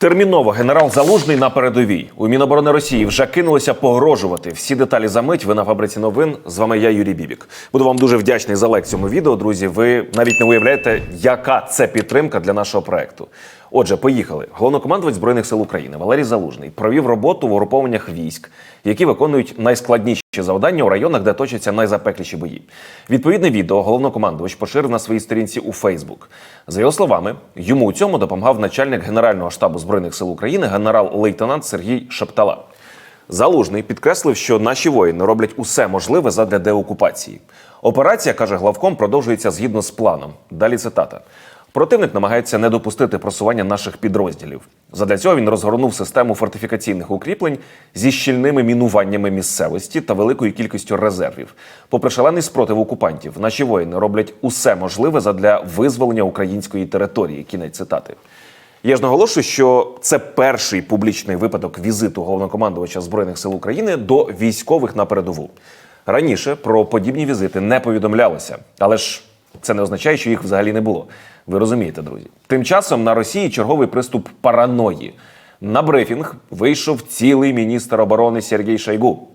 Терміново генерал Залужний на передовій. У Міноборони Росії вже кинулися погрожувати. Всі деталі за мить. Ви на фабриці новин. З вами я, Юрій Бібік. Буду вам дуже вдячний за лайк цьому відео. Друзі, ви навіть не уявляєте, яка це підтримка для нашого проекту. Отже, поїхали. Головнокомандувач збройних сил України Валерій Залужний провів роботу в угрупованнях військ, які виконують найскладніші завдання у районах, де точаться найзапекліші бої. Відповідне відео головнокомандувач поширив на своїй сторінці у Фейсбук. За його словами, йому у цьому допомагав начальник Генерального штабу збройних сил України генерал-лейтенант Сергій Шептала. Залужний підкреслив, що наші воїни роблять усе можливе задля деокупації. Операція, каже главком, продовжується згідно з планом. Далі цитата. Противник намагається не допустити просування наших підрозділів. Задля цього він розгорнув систему фортифікаційних укріплень зі щільними мінуваннями місцевості та великою кількістю резервів. Попри шалений спротив окупантів, наші воїни роблять усе можливе задля визволення української території. Кінець цитати. Я ж наголошую, що це перший публічний випадок візиту головнокомандувача збройних сил України до військових на передову. Раніше про подібні візити не повідомлялося, але ж це не означає, що їх взагалі не було. Ви розумієте, друзі. Тим часом на Росії черговий приступ параної. На брифінг вийшов цілий міністр оборони Сергій Шойгу.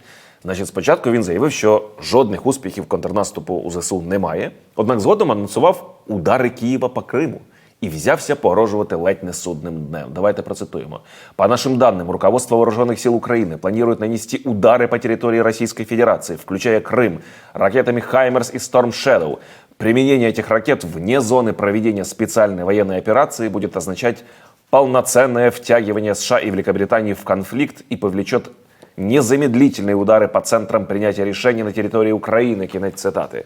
Значить, спочатку він заявив, що жодних успіхів контрнаступу у ЗСУ немає. Однак згодом анонсував удари Києва по Криму і взявся погрожувати ледь не судним днем. Давайте процитуємо. По нашим данным, руководство вооруженных сил Украины планирует нанести удары по территории Российской Федерации, включая Крым, ракетами «Хаймерс» и «Storm Shadow». Применение этих ракет вне зоны проведения специальной военной операции будет означать полноценное втягивание США и Великобритании в конфликт и повлечет незамедлительные удары по центрам принятия решений на території України. Кінець цитати.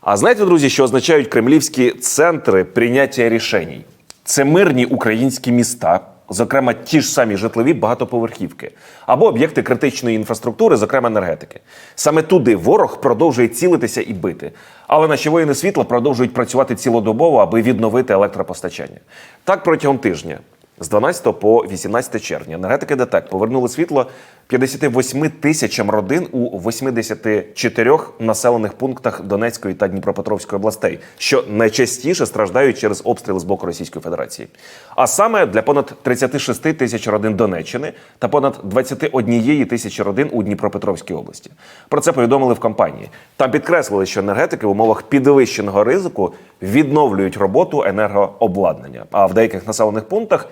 А знаєте, друзі, що означають кремлівські центри прийняття рішень? Це мирні українські міста, зокрема ті ж самі житлові багатоповерхівки, або об'єкти критичної інфраструктури, зокрема енергетики. Саме туди ворог продовжує цілитися і бити. Але наші воїни світла продовжують працювати цілодобово, аби відновити електропостачання. Так протягом тижня. З 12 по 18 червня енергетики ДТЕК повернули світло 58 тисячам родин у 84 населених пунктах Донецької та Дніпропетровської областей, що найчастіше страждають через обстріли з боку Російської Федерації. А саме для понад 36 тисяч родин Донеччини та понад 21 тисячі родин у Дніпропетровській області. Про це повідомили в компанії. Там підкреслили, що енергетики в умовах підвищеного ризику відновлюють роботу енергообладнання. А в деяких населених пунктах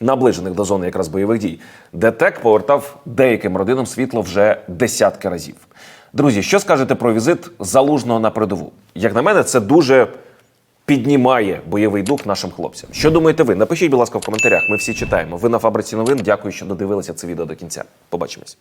наближених до зони якраз бойових дій, ДТЕК повертав деяким родинам світло вже десятки разів. Друзі, що скажете про візит залужного на передову? Як на мене, це дуже піднімає бойовий дух нашим хлопцям. Що думаєте ви? Напишіть, будь ласка, в коментарях. Ми всі читаємо. Ви на фабриці новин. Дякую, що додивилися це відео до кінця. Побачимось.